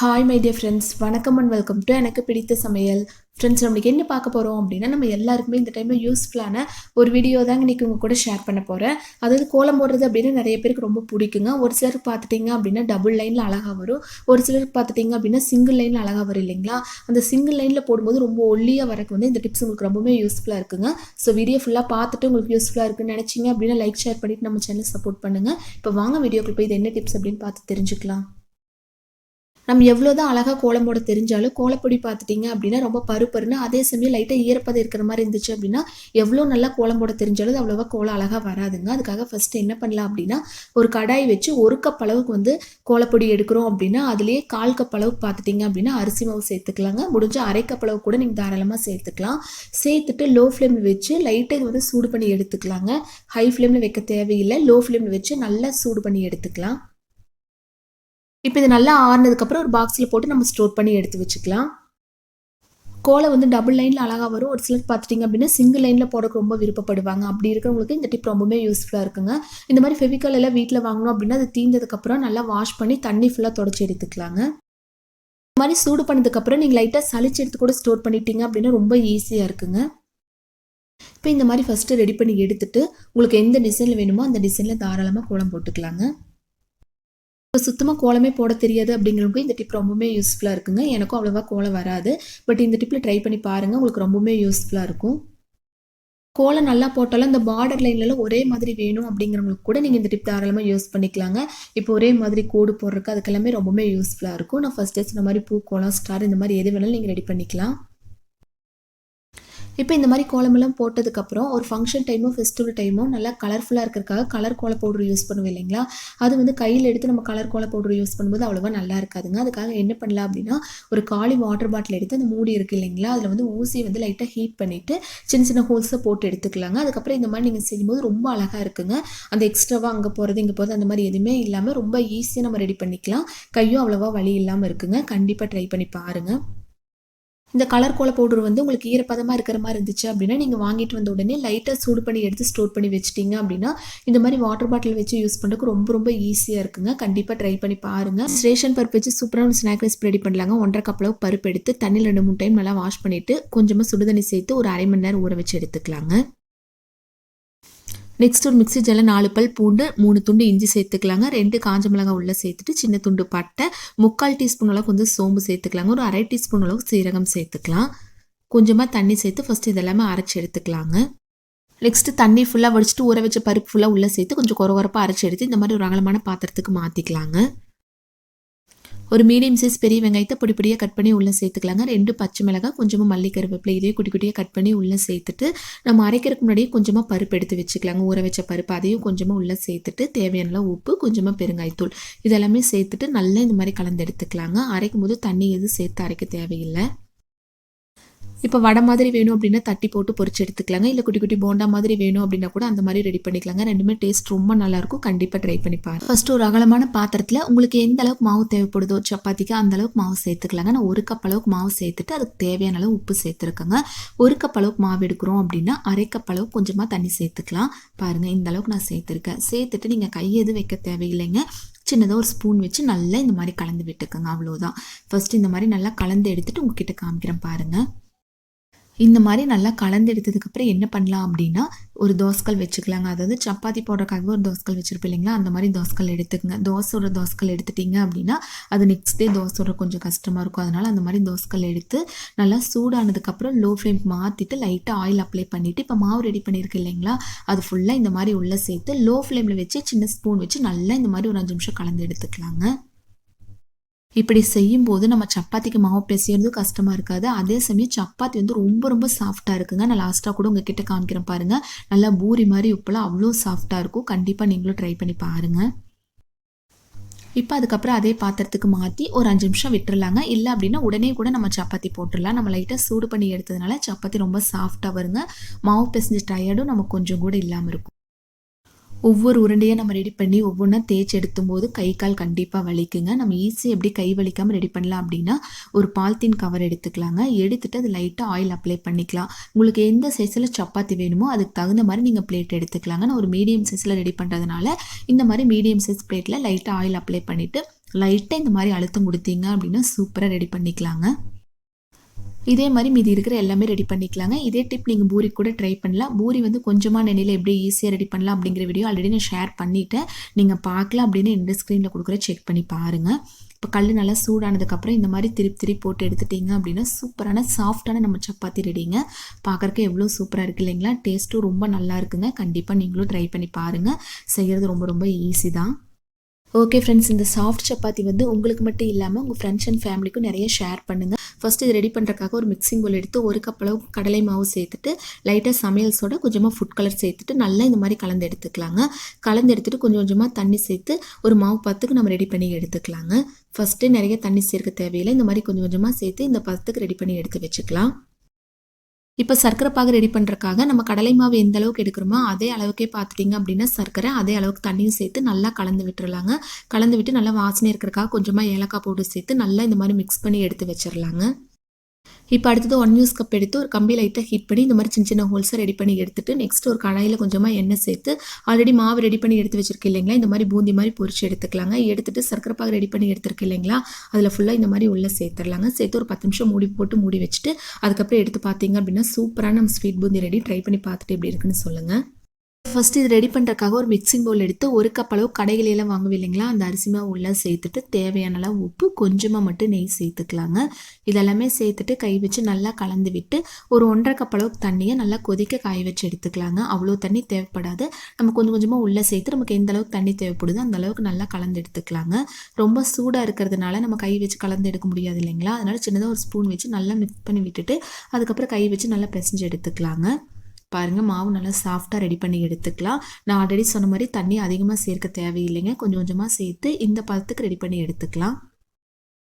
Hi my dear friends வணக்கம் and welcome to எனக்கு பிடித்த சமையல். ஃப்ரெண்ட்ஸ் நம்மளுக்கு என்ன பார்க்க போகிறோம் அப்படின்னா நம்ம எல்லாருக்குமே இந்த டைமில் யூஸ்ஃபுல்லான ஒரு வீடியோ தாங்க இன்றைக்கி உங்கள் கூட ஷேர் பண்ண போகிறேன் அதாவது கோலம் போடுறது அப்படின்னு நிறைய பேருக்கு ரொம்ப பிடிக்குங்க. ஒரு சிலருக்கு பார்த்துட்டிங்க அப்படின்னா டபுள் லைனில் அழகாக வரும். ஒரு சிலருக்கு பார்த்துட்டிங்க அப்படின்னா சிங்கிள் லைனில் அழகாக வரும் இல்லைங்களா? அந்த சிங்கிள் லைனில் போடும்போது ரொம்ப ஒல்லியாக வரக்கு வந்து இந்த டிப்ஸ் உங்களுக்கு ரொம்பவே யூஸ்ஃபுல்லாக இருக்குங்க. ஸோ வீடியோ ஃபுல்லாக பார்த்துட்டு உங்களுக்கு யூஸ்ஃபுல்லாக இருக்குன்னு நினச்சிங்க அப்படின்னா லைக் ஷேர் பண்ணிவிட்டு நம்ம சேனல் சப்போர்ட் பண்ணுங்கள் இப்போ வாங்க வீடியோக்கு போய் இது என்ன டிப்ஸ் அப்படின்னு பார்த்து தெரிஞ்சுக்கலாம். நம்ம எவ்வளோ தான் அழகாக கோலம் போட தெரிஞ்சாலும் கோலப்பொடி பார்த்துட்டிங்க அப்படின்னா ரொம்ப பருப்பருன்னு அதே சமயம் லைட்டாக ஈரப்பதம் இருக்கிற மாதிரி இருந்துச்சு அப்படின்னா எவ்வளோ நல்லா கோலம் போட தெரிஞ்சாலும் அது அவ்வளோவா கோலம் அழகாக வராதுங்க. அதுக்காக ஃபஸ்ட்டு என்ன பண்ணலாம் அப்படின்னா ஒரு கடாய் வச்சு ஒரு கப் அளவுக்கு வந்து கோலப்பொடி எடுக்கிறோம் அப்படின்னா அதுலேயே கால் கப் அளவுக்கு பார்த்துட்டிங்க அப்படின்னா அரிசி மாவு சேர்த்துக்கலாங்க. முடிஞ்ச அரை கப் அளவு கூட நீங்கள் தாராளமாக சேர்த்துக்கலாம். சேர்த்துட்டு லோ ஃப்ளேமில் வச்சு லைட்டாக வந்து சூடு பண்ணி எடுத்துக்கலாங்க. ஹை ஃப்ளேமில் வைக்க தேவையில்லை. லோ ஃப்ளேமில் வச்சு நல்லா சூடு பண்ணி எடுத்துக்கலாம். இப்போ இது நல்லா ஆறுனதுக்கப்புறம் ஒரு பாக்ஸில் போட்டு நம்ம ஸ்டோர் பண்ணி எடுத்து வச்சுக்கலாம். கோலை வந்து டபுள் லைனில் அழகாக வரும். ஒரு சிலர் பார்த்துட்டிங்க அப்படின்னா சிங்கிள் லைனில் போட ரொம்ப விருப்பப்படுவாங்க. அப்படி இருக்கிறவங்களுக்கு இந்த டிப் ரொம்பவே யூஸ்ஃபுல்லாக இருக்குங்க. இந்த மாதிரி ஃபெவிக்கல் எல்லாம் வீட்டில் வாங்கணும் அப்படின்னா அது தீந்ததுக்கப்புறம் நல்லா வாஷ் பண்ணி தண்ணி ஃபுல்லாக தொடச்சி எடுத்துக்கலாங்க. இந்த மாதிரி சூடு பண்ணதுக்கப்புறம் நீங்கள் லைட்டாக சளிச்சு எடுத்து கூட ஸ்டோர் பண்ணிட்டீங்க அப்படின்னா ரொம்ப ஈஸியாக இருக்குங்க. இப்போ இந்த மாதிரி ஃபஸ்ட்டு ரெடி பண்ணி எடுத்துட்டு உங்களுக்கு எந்த டிசைனில் வேணுமோ அந்த டிசைனில் தாராளமாக கோலம் போட்டுக்கலாங்க. இப்போ சுத்தமாக கோலமே போட தெரியாது அப்படிங்கிறவங்க இந்த டிப் ரொம்பவுமே யூஸ்ஃபுல்லாக இருக்குங்க. எனக்கும் அவ்வளோவா கோலம் வராது. பட் இந்த டிப்பில் ட்ரை பண்ணி பாருங்கள் உங்களுக்கு ரொம்பவுமே யூஸ்ஃபுல்லாக இருக்கும். கோலம் நல்லா போட்டாலும் இந்த பார்டர் லைன்லலாம் ஒரே மாதிரி வேணும் அப்படிங்கிறவங்களுக்கு கூட நீங்கள் இந்த டிப் தாராளமாக யூஸ் பண்ணிக்கலாங்க. இப்போ ஒரே மாதிரி கோடு போடுறதுக்கு அதுக்கெல்லாமே ரொம்பவுமே யூஸ்ஃபுல்லாக இருக்கும். நான் ஃபஸ்ட் டேஸ் இந்த மாதிரி பூ கோலம் ஸ்டார் இந்த மாதிரி எது வேணாலும் நீங்கள் ரெடி பண்ணிக்கலாம். இப்போ இந்த மாதிரி கோலமெல்லாம் போட்டதுக்கப்புறம் ஒரு ஃபங்க்ஷன் டைமோ ஃபெஸ்டிவல் டைமோ நல்லா கலர்ஃபுல்லாக இருக்கிறதுக்காக கலர் கோல பவுடர் யூஸ் பண்ணுவோம் இல்லைங்களா? அது வந்து கையில் எடுத்து நம்ம கலர் கோல பவுடர் யூஸ் பண்ணும்போது அவ்வளோவா நல்லா இருக்காதுங்க. அதுக்காக என்ன பண்ணலாம் அப்படின்னா ஒரு காலி வாட்டர் பாட்டில் எடுத்து அந்த மூடி இருக்குது இல்லைங்களா? அதில் வந்து ஊசி வந்து லைட்டாக ஹீட் பண்ணிவிட்டு சின்ன சின்ன ஹோல்ஸை போட்டு எடுத்துக்கலாங்க. அதுக்கப்புறம் இந்த மாதிரி நீங்கள் செய்யும்போது ரொம்ப அழகாக இருக்குங்க. அந்த எக்ஸ்ட்ராவாக அங்கே போகிறது இங்கே போகிறது அந்த மாதிரி எதுவுமே இல்லாமல் ரொம்ப ஈஸியாக நம்ம ரெடி பண்ணிக்கலாம். கையும் அவ்வளோவா வலி இல்லாமல் இருக்குங்க. கண்டிப்பாக ட்ரை பண்ணி பாருங்கள் இந்த கலர் கோல பவுடர் வந்து உங்களுக்கு ஈரப்பதமாக இருக்கிற மாதிரி இருந்துச்சு அப்படின்னா நீங்கள் வாங்கிட்டு வந்த உடனே லைட்டாக சூடு பண்ணி எடுத்து ஸ்டோர் பண்ணி வச்சிட்டிங்க அப்படின்னா இந்த மாதிரி வாட்டர் பாட்டில் வச்சு யூஸ் பண்ணுறதுக்கு ரொம்ப ரொம்ப ஈஸியாக இருக்குங்க. கண்டிப்பாக ட்ரை பண்ணி பாருங்கள் ஸ்டேஷன் பருப்பு வச்சு சூப்பரான ஸ்நாக் ரெசிபி ரெடி பண்ணலாங்க. ஒன்றரை கப் அளவு பருப்பு எடுத்து தண்ணியில் ரெண்டு மூணு டைம் நல்லா வாஷ் பண்ணிவிட்டு கொஞ்சமாக சுடுதண்ணி சேர்த்து ஒரு அரை மணி நேரம் ஊற வச்சு எடுத்துக்கலாங்க. நெக்ஸ்ட் ஒரு மிக்ஸி ஜல்ல நாலு பல் பூண்டு மூணு துண்டு இஞ்சி சேர்த்துக்கலாங்க. ரெண்டு காஞ்ச மிளகாய் உள்ளே சேர்த்துட்டு சின்ன துண்டு பட்டை முக்கால் டீஸ்பூன் அளவுக்கு வந்து சோம்பு சேர்த்துக்கலாங்க. ஒரு அரை டீஸ்பூன் அளவுக்கு சீரகம் சேர்த்துக்கலாம். கொஞ்சமாக தண்ணி சேர்த்து ஃபஸ்ட் இதெல்லாமே அரைச்சி எடுத்துக்கலாங்க. நெக்ஸ்ட்டு தண்ணி ஃபுல்லாக வடிச்சிட்டு ஊற வச்ச பருப்பு ஃபுல்லாக உள்ளே சேர்த்து கொஞ்சம் குறை குறப்பாக அரைச்சி எடுத்து இந்த மாதிரி ஒரு அகலமான பாத்திரத்துக்கு மாற்றிக்கலாங்க ஒரு மீடியம் சைஸ் பெரிய வெங்காயத்தை பொடி பொடியாக கட் பண்ணி உள்ளே சேர்த்துக்கலாங்க. ரெண்டு பச்சை மிளகாய் கொஞ்சமாக மல்லி கருவேப்பிலை இதையும் குட்டி குட்டியாக கட் பண்ணி உள்ளே சேர்த்துட்டு நம்ம அரைக்கிறதுக்கு முன்னாடியே கொஞ்சமாக பருப்பு எடுத்து வச்சுக்கலாங்க. ஊற வச்ச பருப்பு அதையும் கொஞ்சமாக உள்ளே சேர்த்துட்டு தேவையான உப்பு கொஞ்சமாக பெருங்காய்த்தூள். இதெல்லாமே சேர்த்துட்டு நல்லா இந்த மாதிரி கலந்து எடுத்துக்கலாங்க. அரைக்கும் போது தண்ணி எதுவும் சேர்த்து அரைக்க தேவையில்லை. இப்போ வடை மாதிரி வேணும் அப்படின்னா தட்டி போட்டு பொறிச்சு எடுத்துக்கலாங்க. இல்லை குட்டி குட்டி போண்டா மாதிரி வேணும் அப்படின்னா கூட அந்த மாதிரி ரெடி பண்ணிக்கலாங்க. ரெண்டுமே டேஸ்ட் ரொம்ப நல்லாயிருக்கும் கண்டிப்பாக ட்ரை பண்ணி பாருங்க. ஃபஸ்ட்டு ஒரு அகலமான பாத்திரத்தில் உங்களுக்கு எந்த அளவுக்கு மாவு தேவைப்படுதோ சப்பாத்திக்கு அந்த அளவுக்கு மாவு சேர்த்துக்கலாங்க. நான் ஒரு கப் அளவுக்கு மாவு சேர்த்துட்டு அதுக்கு தேவையான அளவு உப்பு சேர்த்துருக்கேங்க. ஒரு கப் அளவுக்கு மாவு எடுக்கிறோம் அப்படின்னா அரை கப் அளவுக்கு கொஞ்சமாக தண்ணி சேர்த்துக்கலாம். பாருங்கள் இந்த அளவுக்கு நான் சேர்த்துருக்கேன். சேர்த்துட்டு நீங்கள் கை எதுவும் வைக்க தேவையில்லைங்க. சின்னதாக ஒரு ஸ்பூன் வச்சு நல்லா இந்த மாதிரி கலந்து விட்டுக்கோங்க. அவ்வளோதான் ஃபஸ்ட்டு இந்த மாதிரி நல்லா கலந்து எடுத்துகிட்டு உங்ககிட்ட காமிக்கிறேன் பாருங்கள் இந்த மாதிரி நல்லா கலந்து எடுத்ததுக்கப்புறம் என்ன பண்ணலாம் அப்படின்னா ஒரு தோசைக்கல் வச்சுக்கலாங்க. அதாவது சப்பாத்தி போடுறதுக்காகவே ஒரு தோசைக்கல் வச்சுருப்போம் இல்லைங்களா? அந்த மாதிரி தோசைக்கல் எடுத்துக்கங்க. தோசையோட தோசைக்கல் எடுத்துட்டிங்க அப்படின்னா அது நெக்ஸ்ட் டே தோசையோட கொஞ்சம் கஷ்டமாக இருக்கும். அதனால் அந்த மாதிரி தோசைக்கல் எடுத்து நல்லா சூடானதுக்கப்புறம் லோ ஃப்ளேம் மாற்றிட்டு லைட்டாக ஆயில் அப்ளை பண்ணிவிட்டு இப்போ மாவு ரெடி பண்ணியிருக்கு இல்லைங்களா? அது ஃபுல்லாக இந்த மாதிரி உள்ளே சேர்த்து லோ ஃப்ளேமில் வச்சு சின்ன ஸ்பூன் வச்சு நல்லா இந்த மாதிரி ஒரு அஞ்சு நிமிஷம் கலந்து எடுத்துக்கலாங்க. இப்படி செய்யும்போது நம்ம சப்பாத்திக்கு மாவு பிசைறதும் கஷ்டமாக இருக்காது. அதே சமயம் சப்பாத்தி வந்து ரொம்ப ரொம்ப சாஃப்டாக இருக்குங்க. நான் லாஸ்ட்டாக கூட உங்கள் கிட்டே காமிக்கிறேன் பாருங்கள் நல்லா பூரி மாதிரி உப்பெல்லாம் அவ்வளோ சாஃப்டாக இருக்கும். கண்டிப்பாக நீங்களும் ட்ரை பண்ணி பாருங்கள் இப்போ அதுக்கப்புறம் அதே பாத்திரத்துக்கு மாற்றி ஒரு அஞ்சு நிமிஷம் விட்டுறலாங்க. இல்லை அப்படின்னா உடனே கூட நம்ம சப்பாத்தி போட்டுடலாம் நம்ம லைட்டாக சூடு பண்ணி எடுத்ததுனால சப்பாத்தி ரொம்ப சாஃப்டாக வருங்க. மாவு பிசைஞ்சு டயர்டும் நமக்கு கொஞ்சம் கூட இல்லாமல் இருக்கும். ஒவ்வொரு உருண்டையாக நம்ம ரெடி பண்ணி ஒவ்வொன்றா தேய்ச்சி எடுத்தும்போது கை கால் கண்டிப்பாக வலிக்குங்க. நம்ம ஈஸியாக எப்படி கை வலிக்காமல் ரெடி பண்ணலாம் அப்படின்னா ஒரு பால்த்தீன் கவர் எடுத்துக்கலாங்க. எடுத்துகிட்டு அது லைட்டாக ஆயில் அப்ளை பண்ணிக்கலாம். உங்களுக்கு எந்த சைஸில் சப்பாத்தி வேணுமோ அதுக்கு தகுந்த மாதிரி நீங்கள் பிளேட் எடுத்துக்கலாங்க. நான் ஒரு மீடியம் சைஸில் ரெடி பண்ணுறதுனால இந்த மாதிரி மீடியம் சைஸ் பிளேட்டில் லைட்டாக ஆயில் அப்ளை பண்ணிவிட்டு லைட்டாக இந்த மாதிரி அழுத்தம் கொடுத்தீங்க அப்படின்னா சூப்பராக ரெடி பண்ணிக்கலாங்க. இதே மாதிரி மீதி இருக்கிற எல்லாமே ரெடி பண்ணிக்கலாங்க. இதே டிப் நீங்கள் பூரி கூட ட்ரை பண்ணலாம். பூரி வந்து கொஞ்சமாக நெல்லியில் எப்படி ஈஸியாக ரெடி பண்ணலாம் அப்படிங்கிற வீடியோ ஆல்ரெடி நான் ஷேர் பண்ணிவிட்டேன் நீங்கள் பார்க்கலாம் அப்படின்னு எந்த ஸ்க்ரீனில் கொடுக்குற செக் பண்ணி பாருங்கள் இப்போ கல் நல்லா சூடானதுக்கப்புறம் இந்த மாதிரி திருப்பி திருப்பி போட்டு எடுத்துட்டிங்க அப்படின்னா சூப்பரான சாஃப்டான நம்ம சப்பாத்தி ரெடிங்க பார்க்குறக்கு எவ்வளோ சூப்பராக இருக்குது இல்லைங்களா? டேஸ்ட்டும் ரொம்ப நல்லா இருக்குங்க. கண்டிப்பாக நீங்களும் ட்ரை பண்ணி பாருங்கள் செய்கிறது ரொம்ப ரொம்ப ஈஸி தான். ஓகே ஃப்ரெண்ட்ஸ் இந்த சாஃப்ட் சப்பாத்தி வந்து உங்களுக்கு மட்டும் இல்லாமல் உங்கள் ஃப்ரெண்ட்ஸ் அண்ட் ஃபேமிலிக்கும் நிறைய ஷேர் பண்ணுங்கள் ஃபஸ்ட்டு இது ரெடி பண்ணுறக்காக ஒரு மிக்சிங் போல் எடுத்து ஒரு கப் அளவு கடலை மாவு சேர்த்துட்டு லைட்டாக சமையல் சோட கொஞ்சமாக ஃபுட் கலர் சேர்த்துட்டு நல்லா இந்த மாதிரி கலந்து எடுத்துக்கலாங்க. கலந்து எடுத்துகிட்டு கொஞ்சம் கொஞ்சமாக தண்ணி சேர்த்து ஒரு மாவு பத்துக்கு நம்ம ரெடி பண்ணி எடுத்துக்கலாங்க. ஃபஸ்ட்டு நிறைய தண்ணி சேர்க்க தேவையில்லை. இந்த மாதிரி கொஞ்சம் கொஞ்சமாக சேர்த்து இந்த பத்துக்கு ரெடி பண்ணி எடுத்து வச்சுக்கலாம். இப்போ சர்க்கரை பாகு ரெடி பண்ணுறக்காக நம்ம கடலை மாவு எந்த அளவுக்கு எடுக்கிறோமோ அதே அளவுக்கே பார்த்துட்டிங்க அப்படின்னா சர்க்கரை அதே அளவுக்கு தண்ணியும் சேர்த்து நல்லா கலந்து விட்டுறலாங்க. கலந்து விட்டு நல்லா வாசனை இருக்கிறக்காக கொஞ்சமாக ஏலக்காய் போட்டு சேர்த்து நல்லா இந்த மாதிரி மிக்ஸ் பண்ணி எடுத்து வச்சிடலாங்க இப்போ அடுத்தது ஒன் யூஸ் கப் எடுத்து ஒரு கம்பி லைட்டாக ஹீட் பண்ணி இந்த மாதிரி சின்ன சின்ன ஹோல்ஸை ரெடி பண்ணி எடுத்துட்டு நெக்ஸ்ட் ஒரு கடாயில் கொஞ்சமாக எண்ணெய் சேர்த்து ஆல்ரெடி மாவு ரெடி பண்ணி எடுத்து வச்சிருக்கேன் இல்லைங்களா? இந்த மாதிரி பூந்தி மாதிரி பொரிச்சு எடுத்துக்கலாங்க. எடுத்துட்டு சர்க்கரை பாகு ரெடி பண்ணி எடுத்துருக்கு இல்லைங்களா? அதில் ஃபுல்லாக இந்த மாதிரி உள்ளே சேர்த்துடலாங்க. சேர்த்து ஒரு பத்து நிமிஷம் மூடி போட்டு மூடி வச்சுட்டு அதுக்கப்புறம் எடுத்து பார்த்தீங்க அப்படின்னா சூப்பரான நம்ம ஸ்வீட் பூந்தி ரெடி ட்ரை பண்ணி பார்த்துட்டு எப்படி இருக்குன்னு சொல்லுங்கள் ஃபஸ்ட்டு இது ரெடி பண்ணுறக்காக ஒரு மிக்சிங் பவுல் எடுத்து ஒரு கப் அளவு கடைகளிலெல்லாம் வாங்குவே இல்லைங்களா? அந்த அரிசி மாவு உள்ளே சேர்த்துட்டு தேவையான அளவு உப்பு கொஞ்சமாக மட்டும் நெய் சேர்த்துக்கலாங்க. இதெல்லாமே சேர்த்துட்டு கை வச்சு நல்லா கலந்து விட்டு ஒரு ஒன்றரை கப் அளவுக்கு தண்ணியை நல்லா கொதிக்க காய வச்சு எடுத்துக்கலாங்க. அவ்வளோ தண்ணி தேவைப்படாது. நம்ம கொஞ்சம் கொஞ்சமாக உள்ளே சேர்த்து நமக்கு எந்த அளவுக்கு தண்ணி தேவைப்படுதோ அந்த அளவுக்கு நல்லா கலந்து எடுத்துக்கலாங்க. ரொம்ப சூடாக இருக்கிறதுனால நம்ம கை வச்சு கலந்து எடுக்க முடியாது இல்லைங்களா? அதனால் சின்னதாக ஒரு ஸ்பூன் வச்சு நல்லா மிக்ஸ் பண்ணி விட்டுட்டு அதுக்கப்புறம் கை வச்சு நல்லா பிசைஞ்சு எடுத்துக்கலாங்க. பாருங்கள் மாவு நல்லா சாஃப்டாக ரெடி பண்ணி எடுத்துக்கலாம். நான் ஆல்ரெடி சொன்ன மாதிரி தண்ணி அதிகமாக சேர்க்க தேவையில்லைங்க. கொஞ்சம் கொஞ்சமாக சேர்த்து இந்த பதத்துக்கு ரெடி பண்ணி எடுத்துக்கலாம்.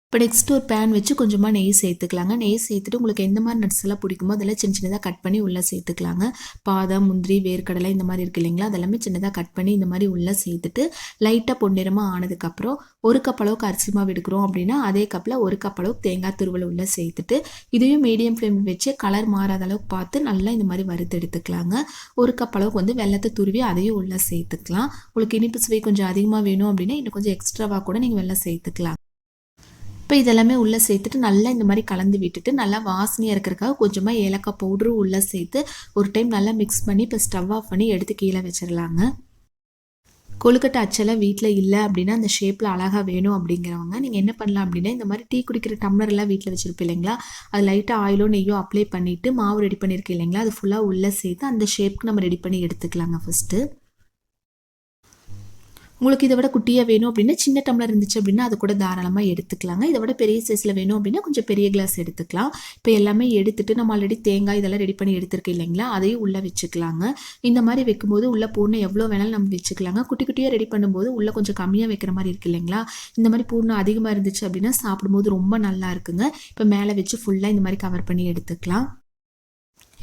இப்போ நெக்ஸ்ட் ஒரு பேன் வச்சு கொஞ்சமாக நெய் சேர்த்துக்கலாங்க. நெய் சேர்த்துட்டு உங்களுக்கு எந்த மாதிரி நட்ஸ் எல்லாம் பிடிக்குமோ அதெல்லாம் சின்ன சின்னதாக கட் பண்ணி உள்ளே சேர்த்துக்கலாங்க. பாதாம் முந்திரி வேர்க்கடலை இந்த மாதிரி இருக்குது இல்லைங்களா? அதெல்லாமே சின்னதாக கட் பண்ணி இந்த மாதிரி உள்ளே சேர்த்துட்டு லைட்டாக பொன்னிறமாக ஆனதுக்கப்புறம் ஒரு கப் அளவுக்கு அரிசி மாவு எடுக்கிறோம் அப்படின்னா அதே கப்பில் ஒரு கப் அளவுக்கு தேங்காய் துருவல் உள்ளே சேர்த்துட்டு இதையும் மீடியம் ஃப்ளேம் வச்சு கலர் மாறாத அளவுக்கு பார்த்து நல்லா இந்த மாதிரி வறுத்து எடுத்துக்கலாங்க. ஒரு கப் அளவுக்கு வந்து வெள்ளத்தை துருவி அதையும் உள்ளே சேர்த்துக்கலாம். உங்களுக்கு இனிப்பு சுவை கொஞ்சம் அதிகமாக வேணும் அப்படின்னா இன்னும் கொஞ்சம் எக்ஸ்ட்ராவாக கூட நீங்கள் வெள்ளம் சேர்த்துக்கலாம். இப்போ இதெல்லாமே உள்ளே சேர்த்துட்டு நல்லா இந்த மாதிரி கலந்து விட்டுட்டு நல்லா வாசனையாக இருக்கிறக்காக கொஞ்சமாக ஏலக்காய் பவுடரும் உள்ளே சேர்த்து ஒரு டைம் நல்லா மிக்ஸ் பண்ணி இப்போ ஸ்டவ் ஆஃப் பண்ணி எடுத்து கீழே வச்சிடலாங்க. கொழுக்கட்டை அச்செல்லாம் வீட்டில் இல்லை அப்படின்னா அந்த ஷேப்பில் அழகாக வேணும் அப்படிங்கிறவங்க நீங்கள் என்ன பண்ணலாம் அப்படின்னா இந்த மாதிரி டீ குடிக்கிற டம்ளர்லாம் வீட்டில் வச்சுருப்பேன் இல்லைங்களா? அது லைட்டாக ஆயிலோ நெய்யோ அப்ளை பண்ணிவிட்டு மாவு ரெடி பண்ணியிருக்கேன் இல்லைங்களா? அது ஃபுல்லாக உள்ளே சேர்த்து அந்த ஷேப்புக்கு நம்ம ரெடி பண்ணி எடுத்துக்கலாங்க ஃபஸ்ட்டு உங்களுக்கு இதை விட குட்டியாக வேணும் அப்படின்னா சின்ன டம்ளர் இருந்துச்சு அப்படின்னா அது கூட தாராளமாக எடுத்துக்கலாங்க. இதை விட பெரிய சைஸில் வேணும் அப்படின்னா கொஞ்சம் பெரிய கிளாஸ் எடுத்துக்கலாம். இப்போ எல்லாமே எடுத்துட்டு நம்ம ஆல்ரெடி தேங்காய் இதெல்லாம் ரெடி பண்ணி எடுத்துருக்கோம் இல்லைங்களா? அதையும் உள்ளே வச்சுக்கலாங்க. இந்த மாதிரி வைக்கும்போது உள்ளே பூர்ணம் எவ்வளோ வேணாலும் நம்ம வச்சுக்கலாங்க. குட்டி குட்டியாக ரெடி பண்ணும்போது உள்ளே கொஞ்சம் கம்மியாக வைக்கிற மாதிரி இருக்கு இல்லைங்களா? இந்த மாதிரி பூர்ணம் அதிகமாக இருந்துச்சு அப்படின்னா சாப்பிடும்போது ரொம்ப நல்லா இருக்குங்க. இப்போ மேலே வச்சு ஃபுல்லாக இந்த மாதிரி கவர் பண்ணி எடுத்துக்கலாம்.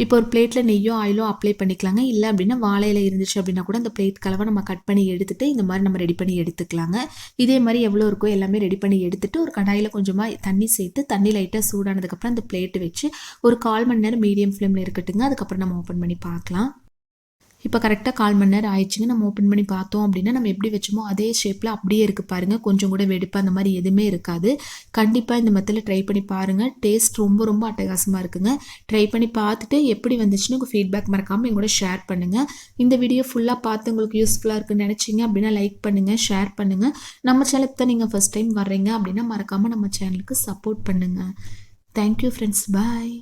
இப்போ ஒரு பிளேட்டில் நெய்யோ ஆயிலோ அப்ளை பண்ணிக்கலாங்க. இல்லை அப்படின்னா வாழையில் இருந்துச்சு அப்படின்னா கூட அந்த பிளேட் கலவை நம்ம கட் பண்ணி எடுத்துட்டு இந்த மாதிரி நம்ம ரெடி பண்ணி எடுத்துக்கலாங்க. இதே மாதிரி எவ்வளோ இருக்கோ எல்லாமே ரெடி பண்ணி எடுத்துட்டு ஒரு கடாயில் கொஞ்சமாக தண்ணி சேர்த்து தண்ணி லைட்டாக சூடானதுக்கப்புறம் அந்த பிளேட்டு வச்சு ஒரு கால் மணி நேரம் மீடியம் ஃப்ளேமில் இருக்கட்டுங்க. அதுக்கப்புறம் நம்ம ஓப்பன் பண்ணி பார்க்கலாம். இப்போ கரெக்டாக கால் மணி நேரம் ஆயிடுச்சுங்க. நம்ம ஓப்பன் பண்ணி பார்த்தோம் அப்படின்னா நம்ம எப்படி வச்சோமோ அதே ஷேப்பில் அப்படியே இருக்குது பாருங்கள் கொஞ்சம் கூட வெடிப்பு அந்த மாதிரி எதுவுமே இருக்காது. கண்டிப்பாக இந்த மெத்தடில் ட்ரை பண்ணி பாருங்கள் டேஸ்ட் ரொம்ப ரொம்ப அட்டகாசமாக இருக்குங்க. ட்ரை பண்ணி பார்த்துட்டு எப்படி வந்துச்சுன்னு உங்கள் ஃபீட்பேக் மறக்காமல் எங்கூட ஷேர் பண்ணுங்கள் இந்த வீடியோ ஃபுல்லாக பார்த்து உங்களுக்கு யூஸ்ஃபுல்லாக இருக்குன்னு நினச்சிங்க அப்படின்னா லைக் பண்ணுங்கள் ஷேர் பண்ணுங்கள் நம்ம சேனலுக்கு தான் நீங்கள் ஃபஸ்ட் டைம் வர்றீங்க அப்படின்னா மறக்காமல் நம்ம சேனலுக்கு சப்போர்ட் பண்ணுங்கள் தேங்க்யூ ஃப்ரெண்ட்ஸ் பாய்